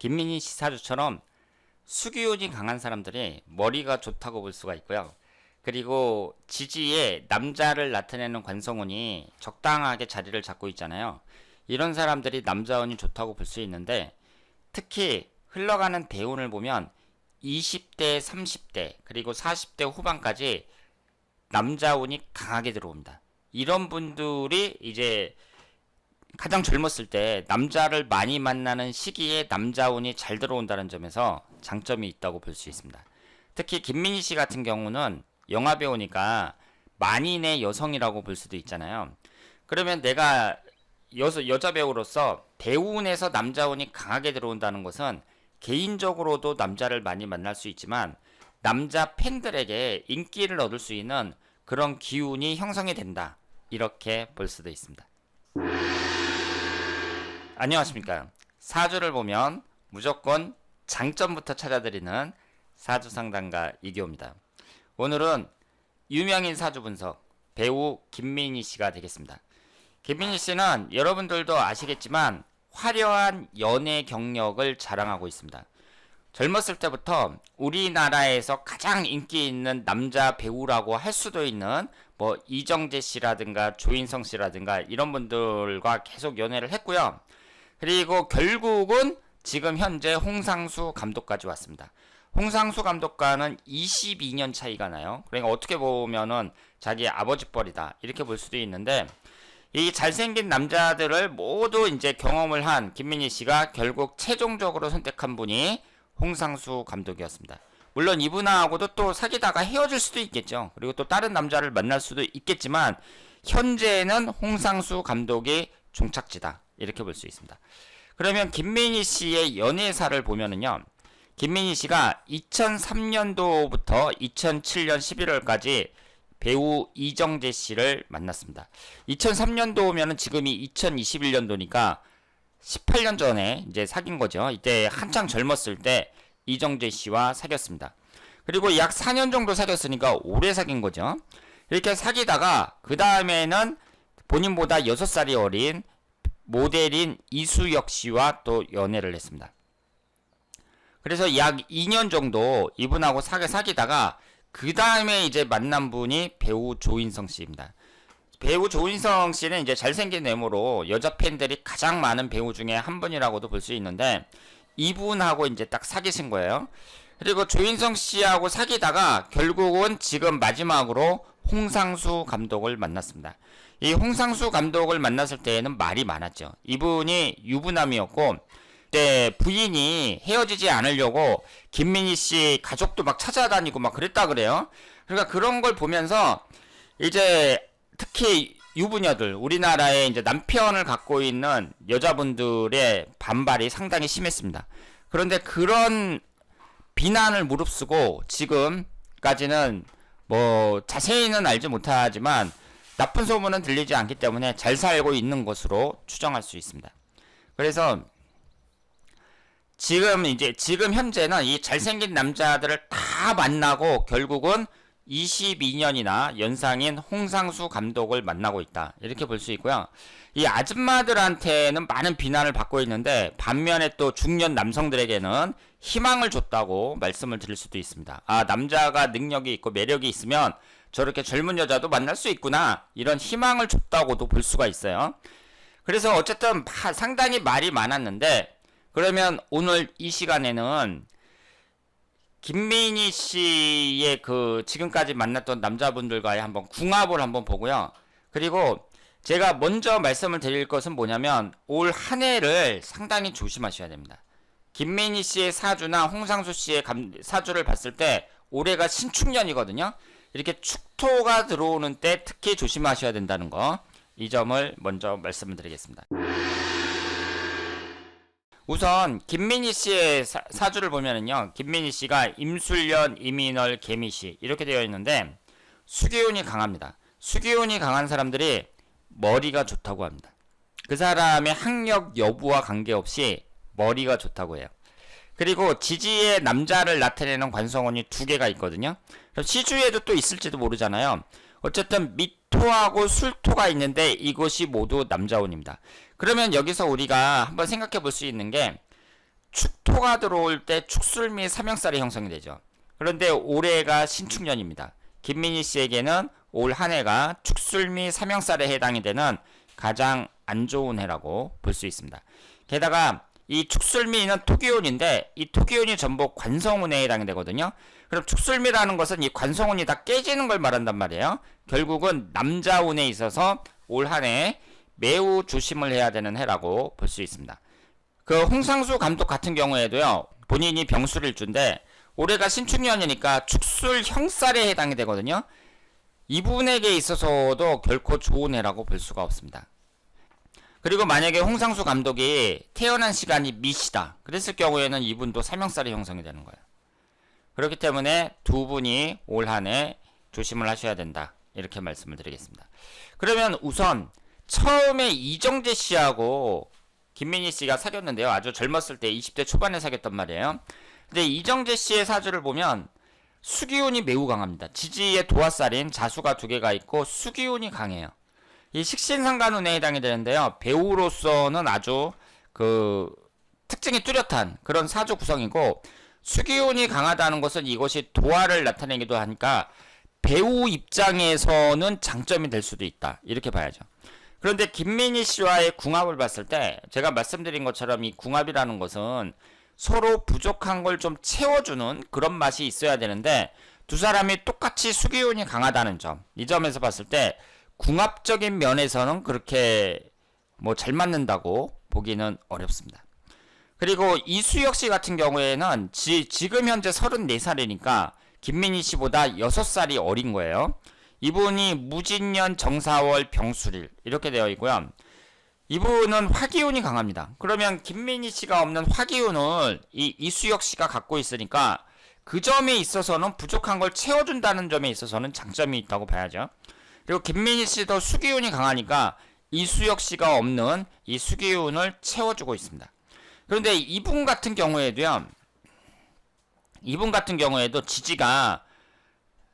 김민희 씨 사주처럼 수기운이 강한 사람들이 머리가 좋다고 볼 수가 있고요. 그리고 지지에 남자를 나타내는 관성운이 적당하게 자리를 잡고 있잖아요. 이런 사람들이 남자운이 좋다고 볼 수 있는데 특히 흘러가는 대운을 보면 20대, 30대, 그리고 40대 후반까지 남자운이 강하게 들어옵니다. 이런 분들이 이제 가장 젊었을 때 남자를 많이 만나는 시기에 남자운이 잘 들어온다는 점에서 장점이 있다고 볼 수 있습니다. 특히 김민희 씨 같은 경우는 영화 배우니까 만인의 여성이라고 볼 수도 있잖아요. 그러면 내가 여, 여자 배우로서 배우운에서 남자운이 강하게 들어온다는 것은 개인적으로도 남자를 많이 만날 수 있지만 남자 팬들에게 인기를 얻을 수 있는 그런 기운이 형성이 된다. 이렇게 볼 수도 있습니다. 안녕하십니까. 사주를 보면 무조건 장점부터 찾아드리는 사주 상담가 이기호입니다. 오늘은 유명인 사주 분석 배우 김민희 씨가 되겠습니다. 김민희 씨는 여러분들도 아시겠지만 화려한 연애 경력을 자랑하고 있습니다. 젊었을 때부터 우리나라에서 가장 인기 있는 남자 배우라고 할 수도 있는 뭐 이정재 씨라든가 조인성 씨라든가 이런 분들과 계속 연애를 했고요. 그리고 결국은 지금 현재 홍상수 감독까지 왔습니다. 홍상수 감독과는 22년 차이가 나요. 그러니까 어떻게 보면은 자기 아버지 뻘이다. 이렇게 볼 수도 있는데 이 잘생긴 남자들을 모두 이제 경험을 한 김민희 씨가 결국 최종적으로 선택한 분이 홍상수 감독이었습니다. 물론 이분하고도 또 사귀다가 헤어질 수도 있겠죠. 그리고 또 다른 남자를 만날 수도 있겠지만 현재는 홍상수 감독이 종착지다. 이렇게 볼 수 있습니다. 그러면 김민희 씨의 연애사를 보면은요. 김민희 씨가 2003년도부터 2007년 11월까지 배우 이정재 씨를 만났습니다. 2003년도면은 지금이 2021년도니까 18년 전에 이제 사귄 거죠. 이때 한창 젊었을 때 이정재 씨와 사귀었습니다. 그리고 약 4년 정도 사귀었으니까 오래 사귄 거죠. 이렇게 사귀다가 그 다음에는 본인보다 6살이 어린 모델인 이수혁 씨와 또 연애를 했습니다. 그래서 약 2년 정도 이분하고 사귀, 사귀다가 그 다음에 이제 만난 분이 배우 조인성 씨입니다. 배우 조인성 씨는 이제 잘생긴 외모로 여자 팬들이 가장 많은 배우 중에 한 분이라고도 볼 수 있는데 이분하고 이제 딱 사귀신 거예요. 그리고 조인성 씨하고 사귀다가 결국은 지금 마지막으로 홍상수 감독을 만났습니다. 이 홍상수 감독을 만났을 때에는 말이 많았죠. 이분이 유부남이었고 그때 부인이 헤어지지 않으려고 김민희 씨 가족도 막 찾아다니고 막 그랬다 그래요. 그러니까 그런 걸 보면서 이제 특히 유부녀들 우리나라에 이제 남편을 갖고 있는 여자분들의 반발이 상당히 심했습니다. 그런데 그런 비난을 무릅쓰고 지금까지는 뭐 자세히는 알지 못하지만 나쁜 소문은 들리지 않기 때문에 잘 살고 있는 것으로 추정할 수 있습니다. 그래서 지금 이제 지금 현재는 이 잘생긴 남자들을 다 만나고 결국은 22년이나 연상인 홍상수 감독을 만나고 있다. 이렇게 볼 수 있고요. 이 아줌마들한테는 많은 비난을 받고 있는데 반면에 또 중년 남성들에게는 희망을 줬다고 말씀을 드릴 수도 있습니다. 아, 남자가 능력이 있고 매력이 있으면 저렇게 젊은 여자도 만날 수 있구나. 이런 희망을 줬다고도 볼 수가 있어요. 그래서 어쨌든 상당히 말이 많았는데 그러면 오늘 이 시간에는 김민희 씨의 그 지금까지 만났던 남자분들과의 한번 궁합을 한번 보고요. 그리고 제가 먼저 말씀을 드릴 것은 뭐냐면 올 한 해를 상당히 조심하셔야 됩니다. 김민희 씨의 사주나 홍상수 씨의 감, 사주를 봤을 때 올해가 신축년이거든요. 이렇게 축토가 들어오는 때 특히 조심하셔야 된다는 거. 이 점을 먼저 말씀을 드리겠습니다. 우선 김민희 씨의 사, 사주를 보면은요. 김민희 씨가 임술년, 이민월, 개미씨 이렇게 되어 있는데 수기운이 강합니다. 수기운이 강한 사람들이 머리가 좋다고 합니다. 그 사람의 학력 여부와 관계없이 머리가 좋다고 해요. 그리고 지지의 남자를 나타내는 관성원이 두 개가 있거든요. 시주에도 또 있을지도 모르잖아요. 어쨌든 미토하고 술토가 있는데 이것이 모두 남자운입니다. 그러면 여기서 우리가 한번 생각해 볼 수 있는 게 축토 토가 들어올 때 축술 및 삼형살이 형성이 되죠. 그런데 올해가 신축년입니다. 김민희 씨에게는 올 한 해가 축술 및 삼형살에 해당이 되는 가장 안 좋은 해라고 볼 수 있습니다. 게다가 이 축술미는 토기운인데 이 토기운이 전부 관성운에 해당이 되거든요. 그럼 축술미라는 것은 이 관성운이 다 깨지는 걸 말한단 말이에요. 결국은 남자운에 있어서 올 한 해 매우 조심을 해야 되는 해라고 볼 수 있습니다. 그 홍상수 감독 같은 경우에도요. 본인이 병술일주인데 올해가 신축년이니까 축술 형살에 해당이 되거든요. 이분에게 있어서도 결코 좋은 해라고 볼 수가 없습니다. 그리고 만약에 홍상수 감독이 태어난 시간이 미시다. 그랬을 경우에는 이분도 사명살이 형성이 되는 거예요. 그렇기 때문에 두 분이 올 한 해 조심을 하셔야 된다. 이렇게 말씀을 드리겠습니다. 그러면 우선 처음에 이정재 씨하고 김민희 씨가 사귀었는데요. 아주 젊었을 때 20대 초반에 사귀었단 말이에요. 근데 이정재 씨의 사주를 보면 수기운이 매우 강합니다. 지지의 도화살인 자수가 두 개가 있고 수기운이 강해요. 이 식신상간운에 해당이 되는데요. 배우로서는 아주 그 특징이 뚜렷한 그런 사주 구성이고 수기운이 강하다는 것은 이것이 도화를 나타내기도 하니까 배우 입장에서는 장점이 될 수도 있다. 이렇게 봐야죠. 그런데 김민희 씨와의 궁합을 봤을 때 제가 말씀드린 것처럼 이 궁합이라는 것은 서로 부족한 걸 좀 채워주는 그런 맛이 있어야 되는데 두 사람이 똑같이 수기운이 강하다는 점. 이 점에서 봤을 때 궁합적인 면에서는 그렇게 뭐 잘 맞는다고 보기는 어렵습니다. 그리고 이수혁 씨 같은 경우에는 지, 지금 현재 34살이니까 김민희 씨보다 6살이 어린 거예요. 이분이 무진년 정사월 병술일 이렇게 되어 있고요. 이분은 화기운이 강합니다. 그러면 김민희 씨가 없는 화기운을 이 이수혁 씨가 갖고 있으니까 그 점에 있어서는 부족한 걸 채워준다는 점에 있어서는 장점이 있다고 봐야죠. 그리고 김민희 씨도 수기운이 강하니까 이수혁 씨가 없는 이 수기운을 채워주고 있습니다. 그런데 이분 같은 경우에도요. 이분 같은 경우에도 지지가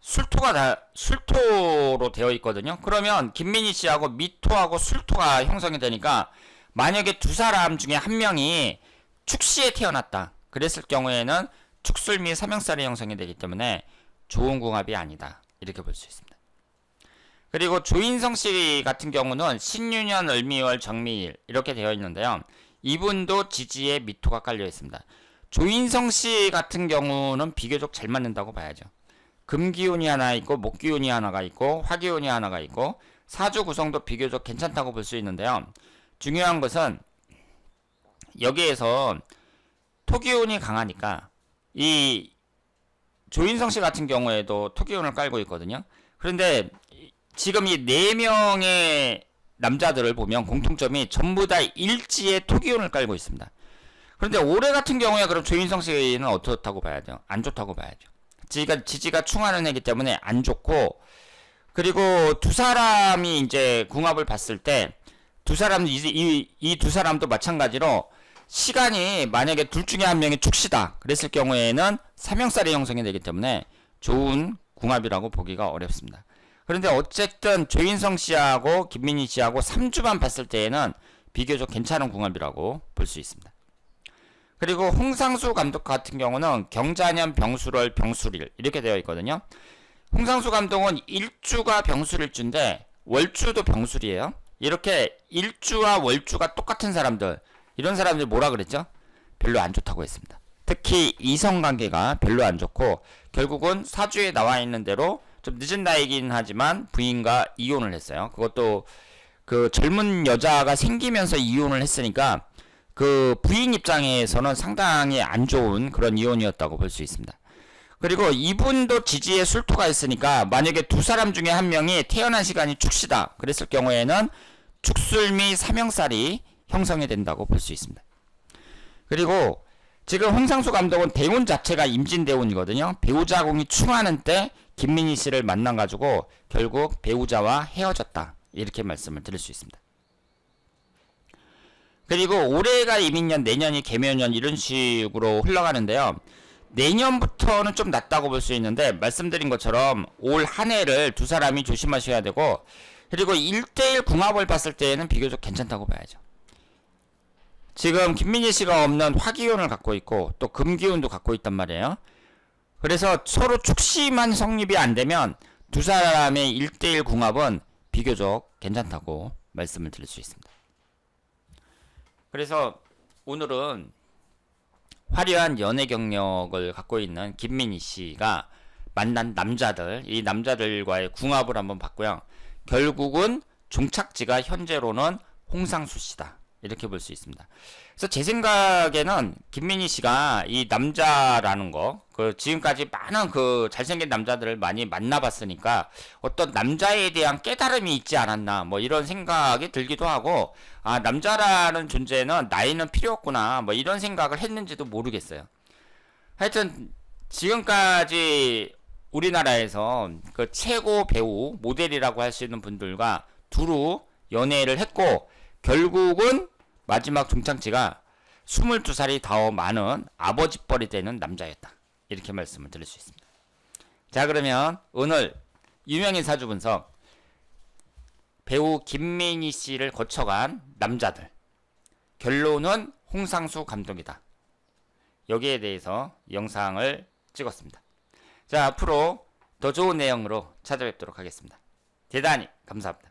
술토가 다 술토로 되어 있거든요. 그러면 김민희 씨하고 미토하고 술토가 형성이 되니까 만약에 두 사람 중에 한 명이 축시에 태어났다. 그랬을 경우에는 축술 및 삼형살이 형성이 되기 때문에 좋은 궁합이 아니다. 이렇게 볼 수 있습니다. 그리고 조인성 씨 같은 경우는 신유년, 을미월, 정미일 이렇게 되어 있는데요. 이분도 지지에 미토가 깔려 있습니다. 조인성 씨 같은 경우는 비교적 잘 맞는다고 봐야죠. 금기운이 하나 있고 목기운이 하나가 있고 화기운이 하나가 있고 사주 구성도 비교적 괜찮다고 볼 수 있는데요. 중요한 것은 여기에서 토기운이 강하니까 이 조인성 씨 같은 경우에도 토기운을 깔고 있거든요. 그런데 지금 이 네 명의 남자들을 보면 공통점이 전부 다 일지에 토기운을 깔고 있습니다. 그런데 올해 같은 경우에 그럼 조인성 씨는 어떻다고 봐야죠? 안 좋다고 봐야죠. 지지가 지지가 충하는 애기 때문에 안 좋고 그리고 두 사람이 이제 궁합을 봤을 때 두 사람 이 이 두 사람도 마찬가지로 시간이 만약에 둘 중에 한 명이 축시다 그랬을 경우에는 삼형살이 형성이 되기 때문에 좋은 궁합이라고 보기가 어렵습니다. 그런데 어쨌든 조인성 씨하고 김민희 씨하고 3주만 봤을 때에는 비교적 괜찮은 궁합이라고 볼 수 있습니다. 그리고 홍상수 감독 같은 경우는 경자년 병술월 병술일 이렇게 되어 있거든요. 홍상수 감독은 일주가 병술일주인데 월주도 병술이에요. 이렇게 일주와 월주가 똑같은 사람들 이런 사람들 뭐라 그랬죠? 별로 안 좋다고 했습니다. 특히 이성 관계가 별로 안 좋고 결국은 사주에 나와 있는 대로 좀 늦은 나이긴 하지만 부인과 이혼을 했어요. 그것도 그 젊은 여자가 생기면서 이혼을 했으니까 그 부인 입장에서는 상당히 안 좋은 그런 이혼이었다고 볼 수 있습니다. 그리고 이분도 지지에 술토가 있으니까 만약에 두 사람 중에 한 명이 태어난 시간이 축시다 그랬을 경우에는 축술 및 사명살이 형성이 된다고 볼 수 있습니다. 그리고 지금 홍상수 감독은 대운 자체가 임진대운이거든요. 배우자공이 충하는 때 김민희 씨를 만나가지고 결국 배우자와 헤어졌다. 이렇게 말씀을 드릴 수 있습니다. 그리고 올해가 이민년, 내년이 개묘년 이런 식으로 흘러가는데요. 내년부터는 좀 낫다고 볼 수 있는데 말씀드린 것처럼 올 한 해를 두 사람이 조심하셔야 되고 그리고 1대1 궁합을 봤을 때에는 비교적 괜찮다고 봐야죠. 지금 김민희 씨가 없는 화기운을 갖고 있고 또 금기운도 갖고 있단 말이에요. 그래서 서로 축심한 성립이 안 되면 두 사람의 1대1 궁합은 비교적 괜찮다고 말씀을 드릴 수 있습니다. 그래서 오늘은 화려한 연애 경력을 갖고 있는 김민희 씨가 만난 남자들, 이 남자들과의 궁합을 한번 봤고요. 결국은 종착지가 현재로는 홍상수 씨다. 이렇게 볼 수 있습니다. 그래서 제 생각에는 김민희 씨가 이 남자라는 거, 그 지금까지 많은 그 잘생긴 남자들을 많이 만나봤으니까 어떤 남자에 대한 깨달음이 있지 않았나, 뭐 이런 생각이 들기도 하고, 아, 남자라는 존재는 나이는 필요 없구나, 뭐 이런 생각을 했는지도 모르겠어요. 하여튼, 지금까지 우리나라에서 그 최고 배우, 모델이라고 할 수 있는 분들과 두루 연애를 했고, 결국은 마지막 중창치가 22살이 더 많은 아버지뻘이 되는 남자였다. 이렇게 말씀을 드릴 수 있습니다. 자, 그러면 오늘 유명인 사주 분석 배우 김민희 씨를 거쳐간 남자들 결론은 홍상수 감독이다. 여기에 대해서 영상을 찍었습니다. 자, 앞으로 더 좋은 내용으로 찾아뵙도록 하겠습니다. 대단히 감사합니다.